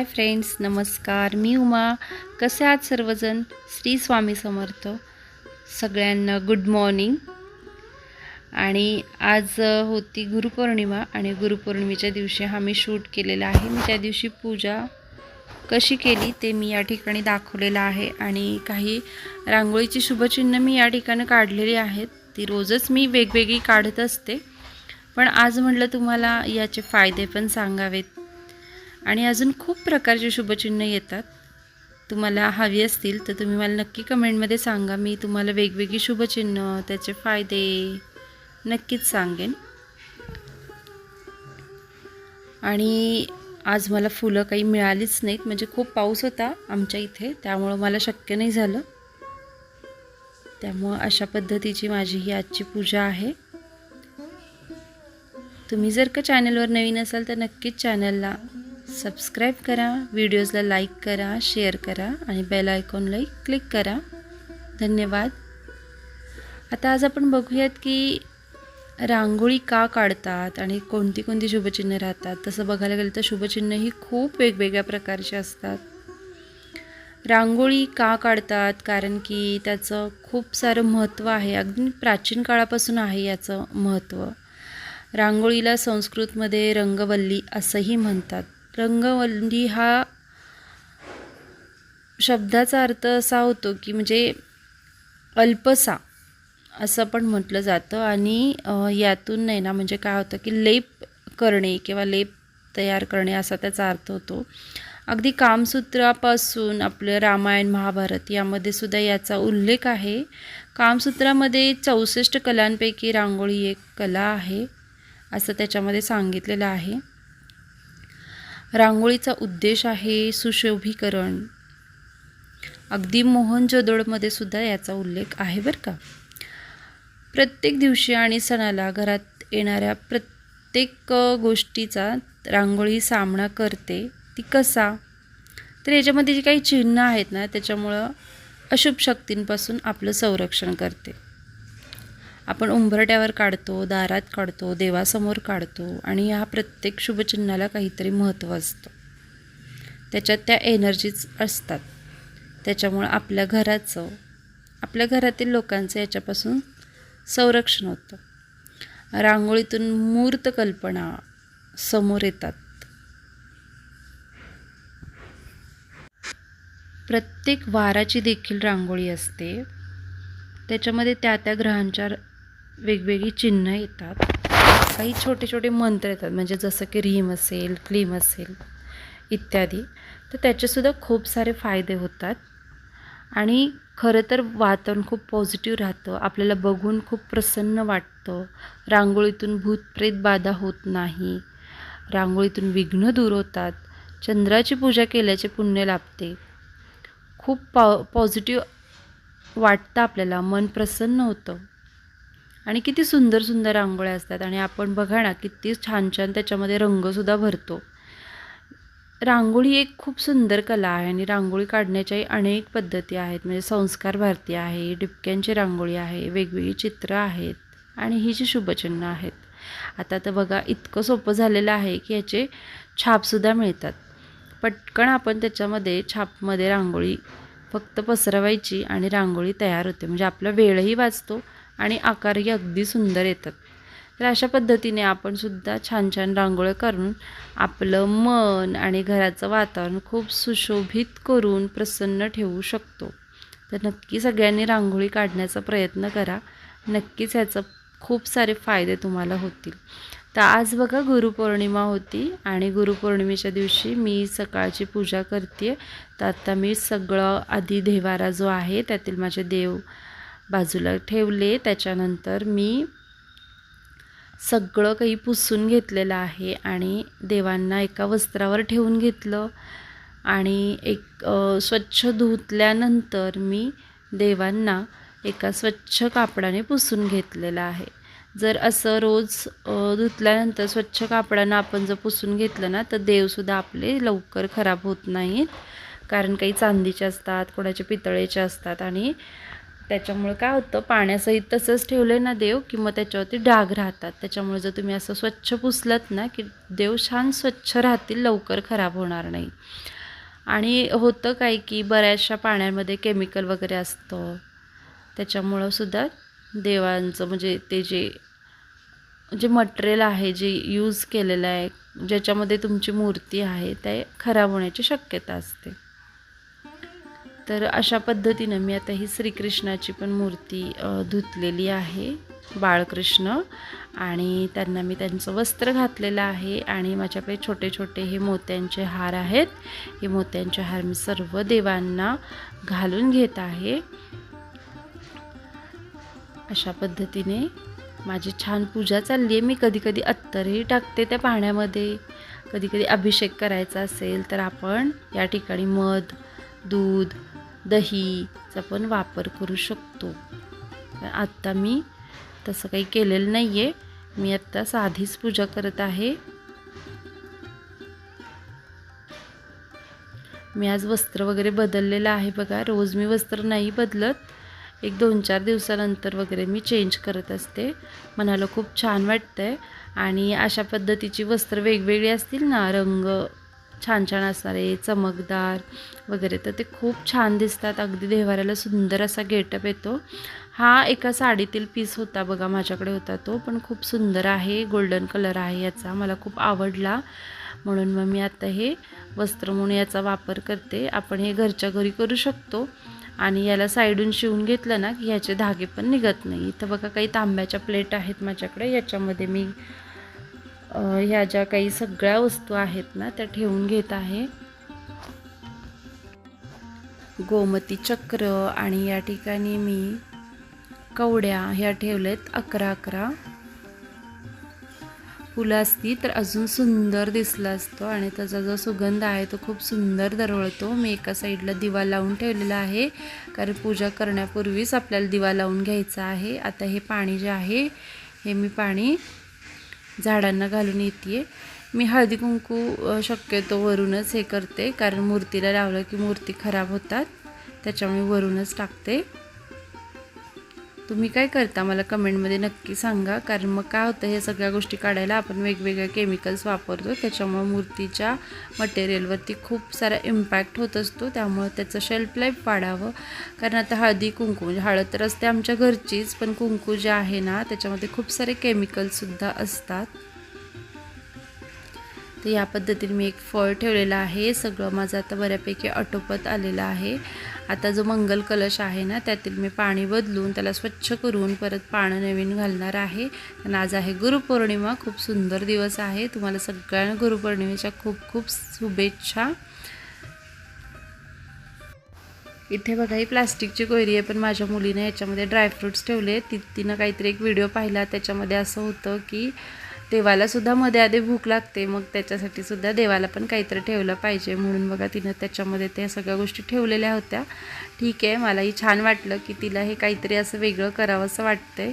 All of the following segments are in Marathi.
हाय फ्रेंड्स नमस्कार. मी उमा. कसे आहात सर्वजण? श्री स्वामी समर्थ. सगळ्यांना गुड मॉर्निंग आणि आज होती गुरुपौर्णिमा आणि गुरुपौर्णिमेच्या दिवशी हा मी शूट केलेला आहे. मी त्या दिवशी पूजा कशी केली ते मी या ठिकाणी दाखवलेलं आहे आणि काही रांगोळीची शुभचिन्ह मी या ठिकाणी काढलेली आहेत. ती रोजच मी वेगवेगळी काढत असते. पण आज म्हटलं तुम्हाला याचे फायदे पण सांगावेत. आणि अजून खूप प्रकारचे शुभचिन्ह येतात. तुम्हाला हवी असतील तर तुम्ही मला नक्की कमेंटमध्ये सांगा. मी तुम्हाला वेगवेगळी शुभचिन्ह त्याचे फायदे नक्कीच सांगेन. आणि आज मला फुलं काही मिळालीच नाहीत. म्हणजे खूप पाऊस होता आमच्या इथे त्यामुळं मला शक्य नाही झालं. त्यामुळं अशा पद्धतीची माझी ही आजची पूजा आहे. तुम्ही जर का चॅनलवर नवीन असाल तर नक्कीच चॅनलला सबस्क्राईब करा व्हिडिओजला लाईक करा शेअर करा आणि बेल आयकॉनलाही क्लिक करा. धन्यवाद. आता आज आपण बघूयात की रांगोळी का काढतात आणि कोणती कोणती शुभचिन्ह राहतात? तसं बघायला गेलं तर शुभचिन्ह ही खूप वेगवेगळ्या प्रकारची असतात. रांगोळी का काढतात? कारण की त्याचं खूप सारं महत्त्व आहे. अगदी प्राचीन काळापासून आहे याचं महत्त्व. रांगोळीला संस्कृतमध्ये रंगवल्ली असंही म्हणतात. रंगवंदी हा शब्दाचा अर्थ असा होतो की म्हणजे अल्पसा असं पण म्हटलं जातं आणि यातून नाही ना म्हणजे काय होतं की लेप करणे किंवा लेप तयार करणे असा त्याचा अर्थ होतो. अगदी कामसूत्रापासून आपलं रामायण महाभारत यामध्ये सुद्धा याचा उल्लेख आहे. कामसूत्रामध्ये चौसष्ट कलांपैकी रांगोळी एक कला आहे असं त्याच्यामध्ये सांगितलेलं आहे. रांगोळीचा उद्देश आहे सुशोभीकरण. अगदी मोहनजोदडमध्ये सुद्धा याचा उल्लेख आहे बरं का. प्रत्येक दिवशी आणि सणाला घरात येणाऱ्या प्रत्येक गोष्टीचा रांगोळी सामना करते ती कसा? तर याच्यामध्ये जी काही चिन्ह आहेत ना त्याच्यामुळं अशुभ शक्तींपासून आपलं संरक्षण करते. आपण उंबरट्यावर काढतो दारात काढतो देवासमोर काढतो आणि ह्या प्रत्येक शुभचिन्हाला काहीतरी महत्त्व असतं. त्याच्यात त्या एनर्जीज असतात. त्याच्यामुळं आपल्या घराचं आपल्या घरातील लोकांचं याच्यापासून संरक्षण होतं. रांगोळीतून मूर्त कल्पना समोर येतात. प्रत्येक वाराची देखील रांगोळी असते. त्याच्यामध्ये त्या त्या ग्रहांच्या वेगवेगळी चिन्ह येतात. काही छोटे छोटे मंत्र येतात. म्हणजे जसं की रीम असेल क्लीम असेल इत्यादी. तर त्याचेसुद्धा खूप सारे फायदे होतात. आणि खरं तर वातावरण खूप पॉझिटिव्ह राहतं. आपल्याला बघून खूप प्रसन्न वाटतं. रांगोळीतून भूतप्रेत बाधा होत नाही. रांगोळीतून विघ्न दूर होतात. चंद्राची पूजा केल्याचे पुण्य लाभते. खूप पॉ पॉझिटिव्ह वाटतं आपल्याला. मन प्रसन्न होतं. आणि किती सुंदर सुंदर रांगोळ्या असतात. आणि आपण बघा ना किती छान छान त्याच्यामध्ये रंगसुद्धा भरतो. रांगोळी एक खूप सुंदर कला आहे आणि रांगोळी काढण्याच्याही अनेक पद्धती आहेत. म्हणजे संस्कार भारती आहे डिपक्यांची रांगोळी आहे वेगवेगळी चित्रं आहेत आणि ही जी शुभचिन्ह आहेत. आता तर बघा इतकं सोपं झालेलं आहे की याचे छापसुद्धा मिळतात. पटकन आपण त्याच्यामध्ये छापमध्ये रांगोळी फक्त पसरवायची आणि रांगोळी तयार होते. म्हणजे आपला वेळही वाचतो आणि आकारही अगदी सुंदर येतात. तर अशा पद्धतीने आपण सुद्धा छान छान रांगोळ्या करून आपलं मन आणि घराचं वातावरण खूप सुशोभित करून प्रसन्न ठेवू शकतो. तर नक्की सगळ्यांनी रांगोळी काढण्याचा प्रयत्न करा. नक्कीच ह्याचं खूप सारे फायदे तुम्हाला होतील. तर आज बघा गुरुपौर्णिमा होती आणि गुरुपौर्णिमेच्या दिवशी मी सकाळची पूजा करते तर आता मी सगळं आधी देवारा जो आहे त्यातील माझे देव बाजूला ठेवले त्याच्यानंतर मी सगळं काही पुसून घेतलेलं आहे आणि देवांना एका वस्त्रावर ठेवून घेतलं आणि एक स्वच्छ धुतल्यानंतर मी देवांना एका स्वच्छ कापडाने पुसून घेतलेलं आहे. जर असं रोज धुतल्यानंतर स्वच्छ कापडानं आपण जर पुसून घेतलं ना तर देवसुद्धा आपले लवकर खराब होत नाहीत. कारण काही चांदीचे असतात कोणाचे पितळेचे असतात आणि त्याच्यामुळे काय होतं पाण्यासहित तसंच ठेवलं ना देव की मग त्याच्यावरती डाग राहतात. त्याच्यामुळे जर तुम्ही असं स्वच्छ पुसलत ना की देव छान स्वच्छ राहतील लवकर खराब होणार नाही. आणि होतं काय की बऱ्याचशा पाण्यामध्ये केमिकल वगैरे असतं. त्याच्यामुळं सुद्धा देवांचं म्हणजे ते जे जे मटेरियल आहे जे यूज केलेलं आहे ज्याच्यामध्ये तुमची मूर्ती आहे ते खराब होण्याची शक्यता असते. तर अशा पद्धतीनं मी आता ही श्रीकृष्णाची पण मूर्ती धुतलेली आहे बाळकृष्ण. आणि त्यांना मी त्यांचं वस्त्र घातलेलं आहे आणि माझ्याकडे छोटे छोटे हे मोत्यांचे हार आहेत. हे मोत्यांचे हार मी सर्व देवांना घालून घेत आहे. अशा पद्धतीने माझी छान पूजा चालली आहे. मी कधी कधी अत्तरही टाकते त्या पाण्यामध्ये. कधी कधी अभिषेक करायचा असेल तर आपण या ठिकाणी मध दूध दहीचा पण वापर करू शकतो. आत्ता मी तसं काही केलेलं नाही आहे मी आत्ता साधीच पूजा करत आहे. मी आज वस्त्र वगैरे बदललेलं आहे बघा. रोज मी वस्त्र नाही बदलत. एक दोन चार दिवसानंतर वगैरे मी चेंज करत असते. मनाला खूप छान वाटतं आहे आणि अशा पद्धतीची वस्त्र वेगवेगळी असतील ना रंग छान छान असणारे चमकदार वगैरे. तर ते खूप छान दिसतात. अगदी देवाऱ्याला सुंदर असा गेटअप येतो. हा एका साडीतील पीस होता बघा माझ्याकडे होता तो. पण खूप सुंदर आहे. गोल्डन कलर आहे याचा. मला खूप आवडला. म्हणून मग मी आता हे वस्त्र म्हणून याचा वापर करते. आपण हे घरच्या घरी करू शकतो. आणि याला साईडून शिवून घेतलं ना की ह्याचे धागे पण निघत नाही. इथं बघा काही तांब्याच्या प्लेट आहेत माझ्याकडे. याच्यामध्ये मी ह्या ज्या काही सगळ्या वस्तू आहेत ना त्या ठेवून घेत आहे. गोमती चक्र आणि या ठिकाणी मी कवड्या ह्या ठेवल्यात अकरा अकरा. फुलं असती तर अजून सुंदर दिसला असतो आणि त्याचा जो सुगंध आहे तो खूप सुंदर दरवळतो. मी एका साईडला दिवा लावून ठेवलेला आहे कारण पूजा करण्यापूर्वीच आपल्याला दिवा लावून घ्यायचा आहे. आता हे पाणी जे आहे हे मी पाणी झाडांना घालून येते मी हळदी कुंकू शक्यतो वरूनच हे करते. कारण मूर्तीला लावलं की मूर्ती खराब होतात. त्याच्यामुळे वरूनच टाकते. तुम्ही काय करता? मला कमेंटमध्ये नक्की सांगा. कारण मग काय होतं हे सगळ्या गोष्टी काढायला आपण वेगवेगळ्या केमिकल्स वापरतो. त्याच्यामुळे मूर्तीच्या मटेरियलवरती खूप सारा इम्पॅक्ट होत असतो. त्यामुळे त्याचं शेल्फ लाईफ वाढावं. कारण आता हळदी कुंकू म्हणजे हळद तर असते आमच्या घरचीच पण कुंकू जे आहे ना त्याच्यामध्ये खूप सारे केमिकल्ससुद्धा असतात. तर या पद्धतीने मी एक फळ ठेवलेलं आहे. सगळं माझं आता बऱ्यापैकी आटोपत आलेलं आहे. आता जो मंगल कलश आहे ना त्यातील मी पाणी बदलून त्याला स्वच्छ करून परत पानं नवीन घालणार आहे. आणि आज आहे गुरुपौर्णिमा. खूप सुंदर दिवस आहे. तुम्हाला सगळ्यांना गुरुपौर्णिमेच्या खूप खूप शुभेच्छा. इथे बघा ही प्लास्टिकची कोयरी आहे पण माझ्या मुलीने याच्यामध्ये ड्रायफ्रूट्स ठेवले ती तिनं काहीतरी एक व्हिडिओ पाहिला. त्याच्यामध्ये असं होतं की देवाला सुद्धा मध्ये आधी भूक लागते मग त्याच्यासाठी सुद्धा देवाला पण काहीतरी ठेवलं पाहिजे. म्हणून बघा तिनं त्याच्यामध्ये त्या सगळ्या गोष्टी ठेवलेल्या होत्या. ठीक आहे मलाही छान वाटलं की तिला हे काहीतरी असं वेगळं करावं असं वाटतंय.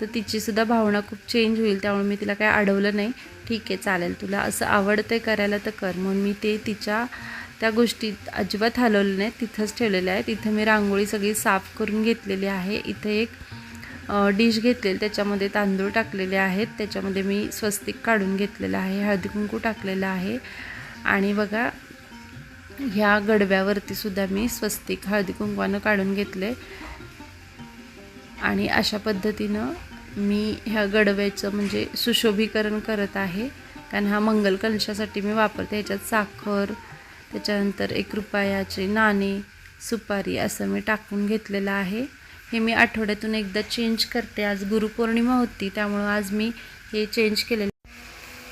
तर तिचीसुद्धा भावना खूप चेंज होईल त्यामुळे मी तिला काही अडवलं नाही. ठीक आहे चालेल. तुला असं आवडतं करायला तर कर. म्हणून मी ते तिच्या त्या गोष्टी अजिबात हलवल्या नाहीत तिथंच ठेवलेल्या आहेत. इथं मी रांगोळी सगळी साफ करून घेतलेली आहे. इथे एक डिश घेतलेली त्याच्यामध्ये तांदूळ टाकलेले आहेत. त्याच्यामध्ये मी स्वस्तिक काढून घेतलेलं आहे हळदी कुंकू टाकलेलं आहे. आणि बघा ह्या गडव्यावरती सुद्धा मी स्वस्तिक हळदी कुंकवानं काढून घेतले. आणि अशा पद्धतीनं मी ह्या गडव्याचं म्हणजे सुशोभीकरण करत आहे. कारण हा मंगल कलशासाठी मी वापरते. ह्याच्यात साखर त्याच्यानंतर एक रुपयाचे नाणे सुपारी असं मी टाकून घेतलेलं आहे. हे मी आठवड्यातून एकदा चेंज करते. आज गुरुपौर्णिमा होती त्यामुळं आज मी हे चेंज केलेलं.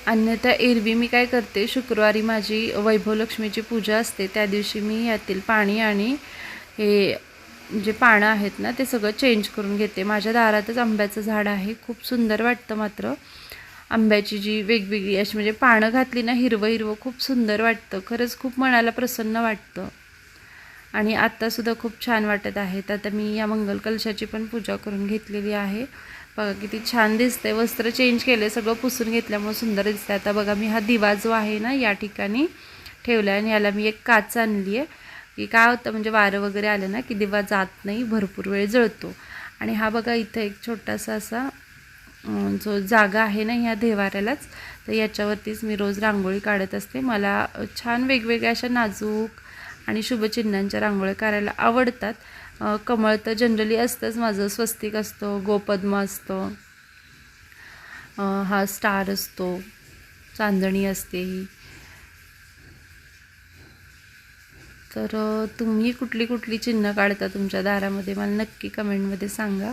अन्यथा एरवी मी काय करते शुक्रवारी माझी वैभवलक्ष्मीची पूजा असते. त्या दिवशी मी यातील पाणी आणि हे जे पानं आहेत ना ते सगळं चेंज करून घेते. माझ्या दारातच आंब्याचं झाड आहे. खूप सुंदर वाटतं मात्र. आंब्याची जी वेगवेगळी अशी म्हणजे पानं घातली ना हिरवं हिरवं खूप सुंदर वाटतं. खरंच खूप मनाला प्रसन्न वाटतं. आणि आत्तासुद्धा खूप छान वाटत आहेत आता मी या मंगल कलशाची पण पूजा करून घेतलेली आहे. बघा किती छान दिसतंय. वस्त्र चेंज केले सगळं पुसून घेतल्यामुळे सुंदर दिसतंय. आता बघा मी हा दिवा जो आहे ना या ठिकाणी ठेवला आहे आणि याला मी एक काच आणली आहे. की काय होतं म्हणजे वारं वगैरे आलं ना की दिवा जात नाही भरपूर वेळ जळतो. आणि हा बघा इथं एक छोटासा असा जो जागा आहे ना ह्या देवाऱ्यालाच तर याच्यावरतीच मी रोज रांगोळी काढत असते. मला छान वेगवेगळ्या अशा नाजूक आणि शुभचिन्हांच्या रांगोळ्या करायला आवडतात. कमळ तर जनरली असतंच माझं स्वस्तिक असतो गोपद्म असतो. हा स्टार असतो चांदणी असते ही. तर तुम्ही कुठली कुठली चिन्ह काढता तुमच्या दारामध्ये? मला नक्की कमेंटमध्ये सांगा.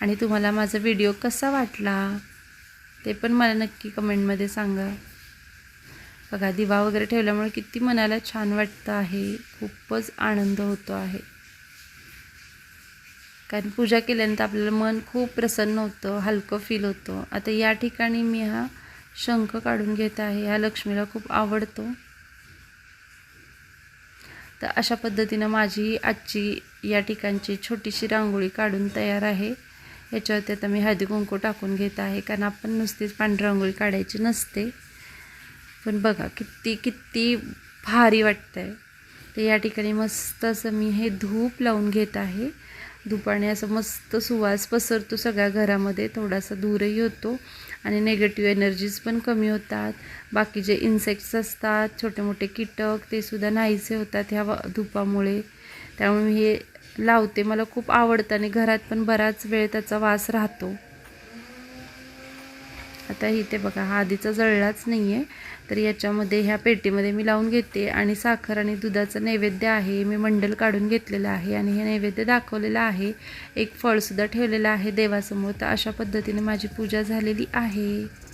आणि तुम्हाला माझा व्हिडिओ कसा वाटला ते पण मला नक्की कमेंटमध्ये सांगा. बघा दिवा वगैरे ठेवल्यामुळे किती मनाला छान वाटतं आहे. खूपच आनंद होतो आहे. कारण पूजा केल्यानंतर आपल्याला मन खूप प्रसन्न होतं हलकं फील होतं. आता या ठिकाणी मी हा शंख काढून घेत आहे. ह्या लक्ष्मीला खूप आवडतो. तर अशा पद्धतीनं माझी आजची या ठिकाणची छोटीशी रांगोळी काढून तयार आहे. याच्यावरती आता मी हळदी कुंकू टाकून घेत आहे. कारण आपण नुसतीच पांढरी रांगोळी काढायची नसते. पण बघा किती किती भारी वाटतं आहे तर या ठिकाणी मस्त असं मी हे धूप लावून घेत आहे. धुपाने असं मस्त सुवास पसरतो सगळ्या घरामध्ये थोडासा दूरही होतो आणि निगेटिव्ह एनर्जीज पण कमी होतात. बाकी जे इन्सेक्ट्स असतात छोटे मोठे कीटक ते सुद्धा नाहीसे होतात ह्या वा- धुपामुळे. त्यामुळे मी हे लावते. मला खूप आवडतं आणि घरात पण बराच वेळ त्याचा वास राहतो. आता इथे बघा हा आधीचा जळलाच नाही आहे तर याच्यामध्ये ह्या पेटीमध्ये मी लावून घेते आणि साखर आणि दुधाचं नैवेद्य आहे मी मंडल काढून घेतलेलं आहे आणि हे नैवेद्य दाखवलेलं आहे. एक फळसुद्धा ठेवलेलं आहे देवासमोर. तर अशा पद्धतीने माझी पूजा झालेली आहे.